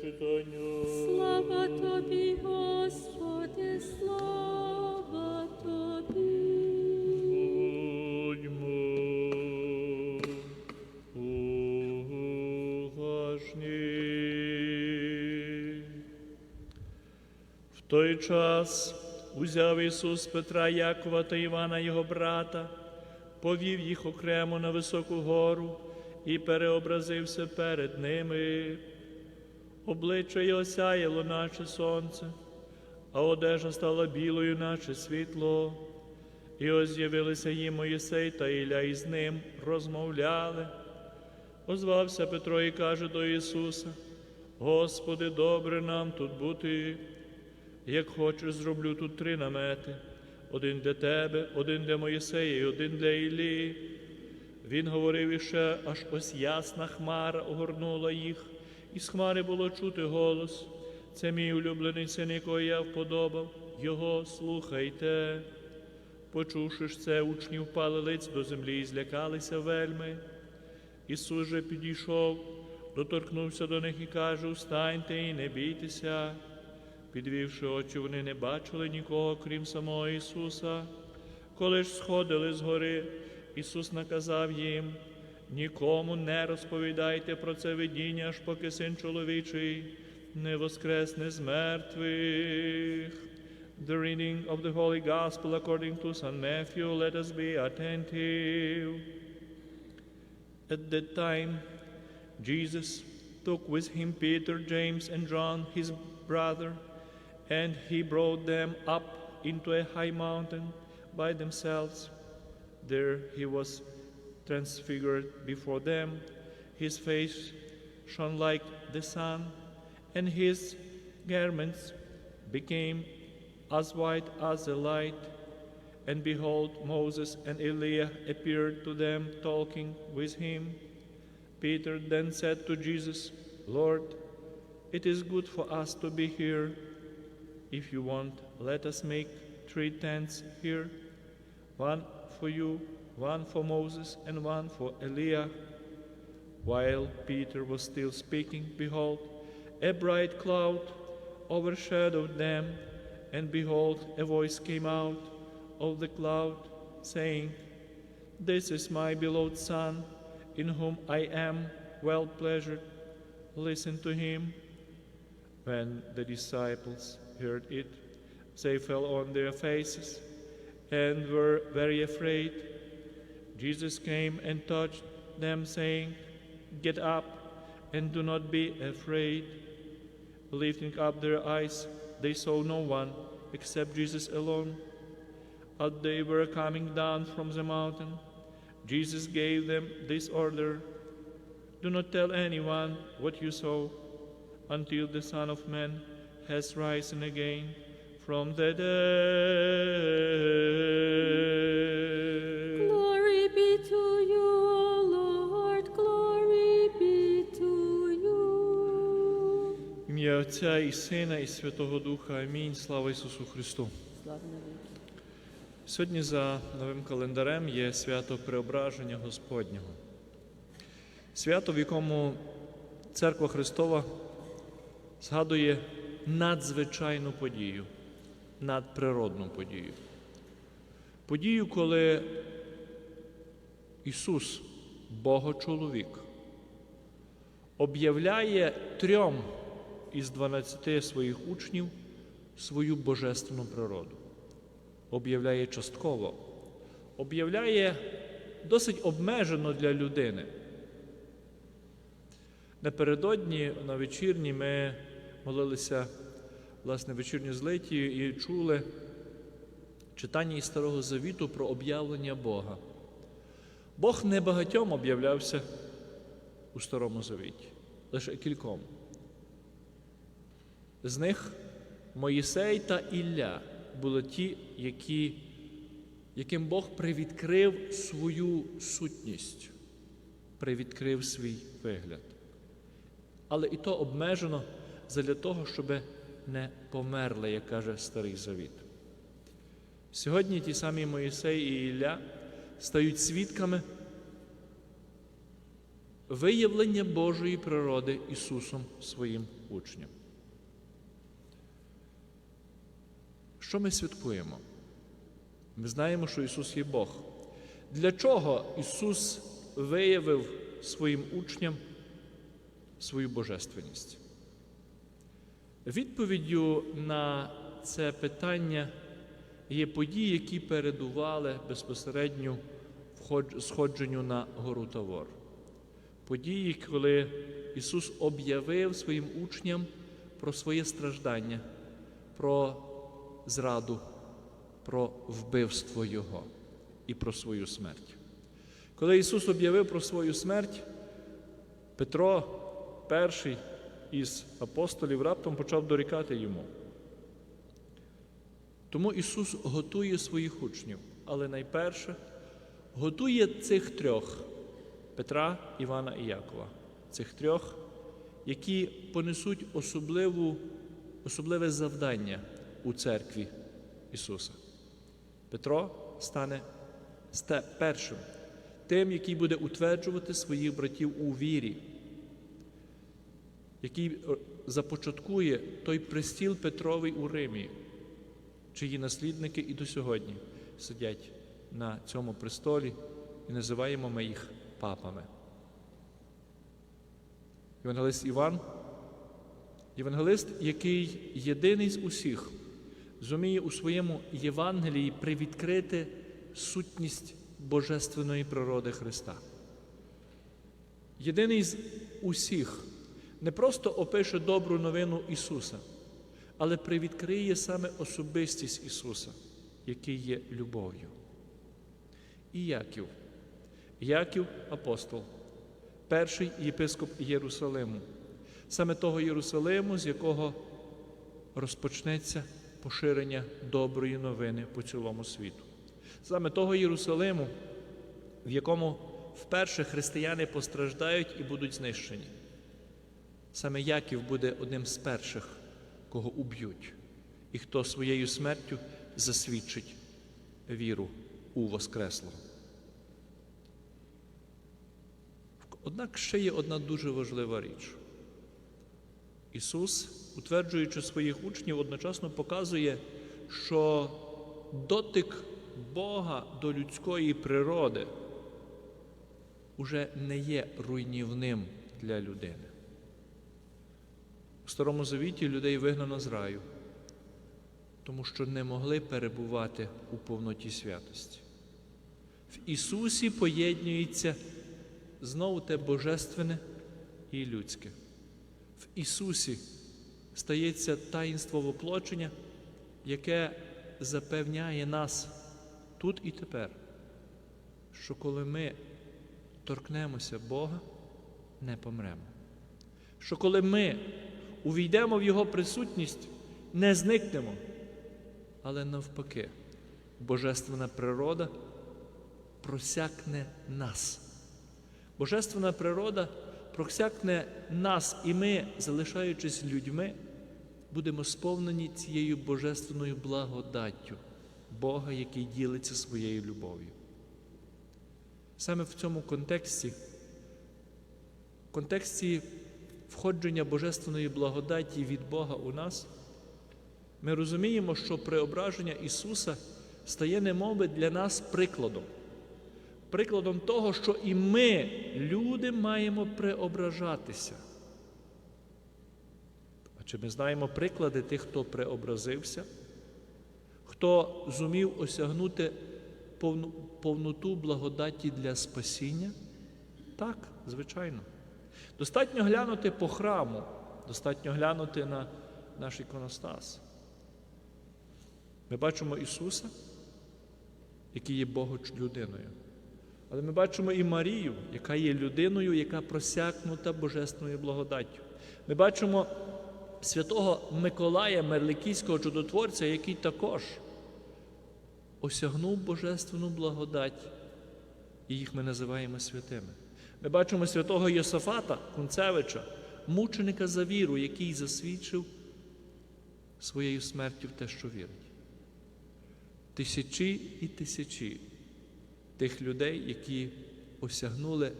читання. Слава тобі, Господи, слава тобі. Будьмо уважні. В той час узяв Ісус Петра, Якова та Івана, його брата, повів їх окремо на високу гору і переобразився перед ними. Обличчя його сяяло, наче сонце, а одежа стала білою, наче світло. І ось з'явилися їм Моїсей та Ілля і з ним розмовляли. Озвався Петро і каже до Ісуса: Господи, добре нам тут бути. Як хочеш, зроблю тут три намети: один для тебе, один для Моїсея і один для Іллі. Він говорив іще, аж ось ясна хмара огорнула їх, і з хмари було чути голос. Це мій улюблений син, якого я вподобав, його слухайте. Почувши ж це, учні впали лиць до землі і злякалися вельми. Ісус же підійшов, доторкнувся до них і каже: Устайте і не бійтеся. Підвівши очі, вони не бачили нікого, крім самого Ісуса. Коли ж сходили з гори, Ісус наказав їм: нікому не розповідайте про це видіння, аж поки син чоловічий не воскресне з мертвих. The reading of the Holy Gospel according to St. Matthew, let us be attentive. At that time, Jesus took with him Peter, James, and John, his brother, and he brought them up into a high mountain by themselves. There he was transfigured before them. His face shone like the sun, and his garments became as white as the light. And behold, Moses and Eliah appeared to them, talking with him. Peter then said to Jesus, Lord, it is good for us to be here. If you want, let us make three tents here one for you, one for Moses, and one for Eliah. While Peter was still speaking, behold, a bright cloud overshadowed them, and behold, a voice came out of the cloud, saying, This is my beloved Son, in whom I am well pleasured. Listen to him. When the disciples heard it, they fell on their faces and were very afraid. Jesus came and touched them, saying, Get up and do not be afraid. Lifting up their eyes, they saw no one except Jesus alone. As they were coming down from the mountain, Jesus gave them this order Do not tell anyone what you saw until the Son of Man has risen again from the dead. Отця і Сина, і Святого Духа. Амінь. Слава Ісусу Христу. Слава. Сьогодні за новим календарем є свято Преображення Господнього. Свято, в якому Церква Христова згадує надзвичайну подію, надприродну подію. Подію, коли Ісус, Богочоловік, об'являє трьом із дванадцяти своїх учнів свою божественну природу об'являє частково, об'являє досить обмежено для людини. Напередодні на вечірні ми молилися власне вечірню злитію і чули читання із Старого Завіту про об'явлення Бога. Бог не багатьом об'являвся у Старому Завіті, лише кільком. З них Моїсей та Ілля були ті, які, яким Бог привідкрив свою сутність, привідкрив свій вигляд. Але і то обмежено для того, щоб не померли, як каже Старий Завіт. Сьогодні ті самі Моїсей і Ілля стають свідками виявлення Божої природи Ісусом своїм учням. Що ми святкуємо? Ми знаємо, що Ісус є Бог. Для чого Ісус виявив своїм учням свою божественність? Відповіддю на це питання є події, які передували безпосередньо сходженню на гору Тавор. Події, коли Ісус об'явив своїм учням про своє страждання, про зраду, про вбивство Його і про свою смерть. Коли Ісус об'явив про свою смерть, Петро, перший із апостолів, раптом почав дорікати йому. Тому Ісус готує своїх учнів, але найперше готує цих трьох Петра, Івана і Якова, цих трьох, які понесуть особливу, особливе завдання у церкві Ісуса. Петро стане першим, тим, який буде утверджувати своїх братів у вірі, який е, започаткує той престіл Петровий у Римі, чиї наслідники і до сьогодні сидять на цьому престолі, і називаємо ми їх папами. Євангелист Іван, євангелист, який єдиний з усіх, зуміє у своєму Євангелії привідкрити сутність божественної природи Христа. Єдиний з усіх не просто опише добру новину Ісуса, але привідкриє саме особистість Ісуса, який є любов'ю. І Яків. Яків апостол, перший єпископ Єрусалиму, саме того Єрусалиму, з якого розпочнеться поширення доброї новини по цілому світу. Саме того Єрусалиму, в якому вперше християни постраждають і будуть знищені. Саме Яків буде одним з перших, кого уб'ють, і хто своєю смертю засвідчить віру у Воскреслого. Однак ще є одна дуже важлива річ. Ісус, утверджуючи своїх учнів, одночасно показує, що дотик Бога до людської природи уже не є руйнівним для людини. У Старому Завіті людей вигнано з раю, тому що не могли перебувати у повноті святості. В Ісусі поєднується знову те божественне і людське. В Ісусі стається таїнство воплочення, яке запевняє нас тут і тепер, що коли ми торкнемося Бога, не помремо. Що коли ми увійдемо в Його присутність, не зникнемо, але навпаки, Божественна природа просякне нас. Божественна природа просякне нас, і ми, залишаючись людьми, будемо сповнені цією божественною благодаттю Бога, який ділиться своєю любов'ю. Саме в цьому контексті, в контексті входження Божественної благодаті від Бога у нас, ми розуміємо, що преображення Ісуса стає немови для нас прикладом. Прикладом того, що і ми, люди, маємо преображатися. А чи ми знаємо приклади тих, хто преобразився, хто зумів осягнути повноту благодаті для спасіння? Так, звичайно. Достатньо глянути по храму, достатньо глянути на наш іконостас. Ми бачимо Ісуса, який є Богом-людиною. Але ми бачимо і Марію, яка є людиною, яка просякнута Божественною благодаттю. Ми бачимо святого Миколая, Мерликійського чудотворця, який також осягнув Божественну благодать, і їх ми називаємо святими. Ми бачимо святого Йосафата Кунцевича, мученика за віру, який засвідчив своєю смертю в те, що вірить. Тисячі і тисячі тих людей, які осягнули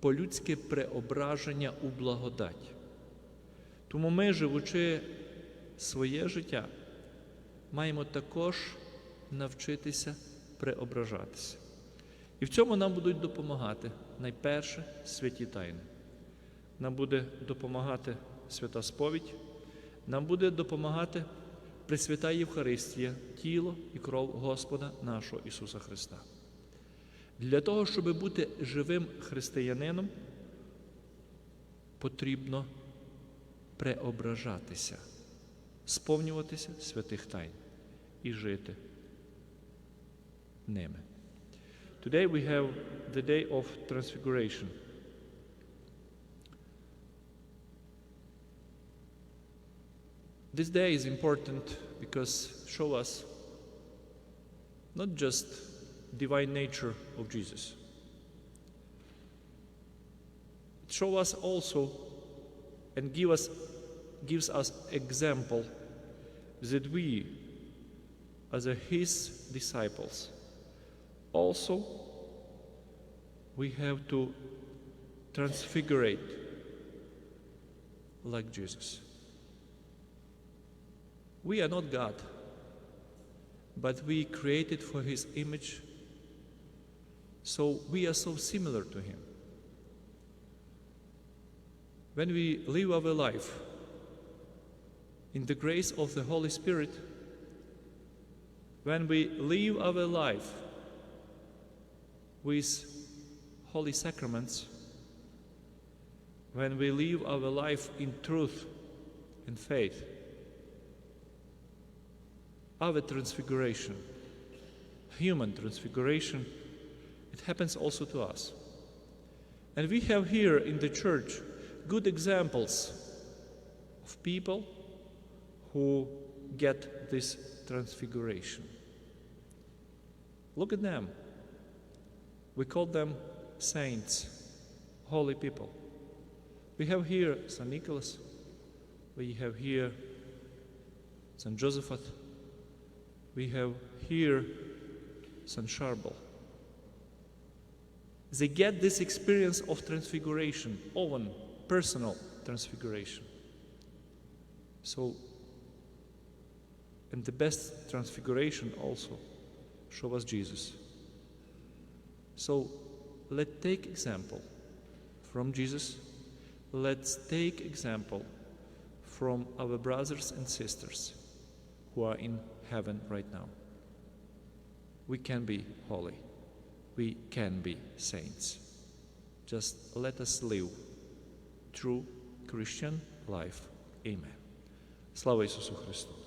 по-людськи преображення у благодать. Тому ми, живучи своє життя, маємо також навчитися преображатися. І в цьому нам будуть допомагати найперше святі тайни. Нам буде допомагати свята сповідь, нам буде допомагати Пресвята Євхаристія, тіло і кров Господа нашого Ісуса Христа. Для того, щоб бути живим християнином, потрібно преображатися, сповнюватися святих тайн і жити ними. Today we have the day of transfiguration. This day is important because show us not just divine nature of Jesus. It show us also and give us gives us example that we as his disciples also we have to transfigurate like Jesus. We are not God, but we created for His image, so we are so similar to Him. When we live our life in the grace of the Holy Spirit, when we live our life with holy sacraments, when we live our life in truth and faith, our transfiguration, human transfiguration, it happens also to us. And we have here in the church good examples of people who get this transfiguration. Look at them. We call them saints, holy people. We have here St. Nicholas, we have here St. Josephat, we have here St. Charbel. They get this experience of transfiguration, own personal transfiguration. So, and the best transfiguration also show us Jesus. So, let's take example from Jesus. Let's take example from our brothers and sisters who are in heaven right now. We can be holy. We can be saints. Just let us live true Christian life. Amen. Слава Ісусу Христу!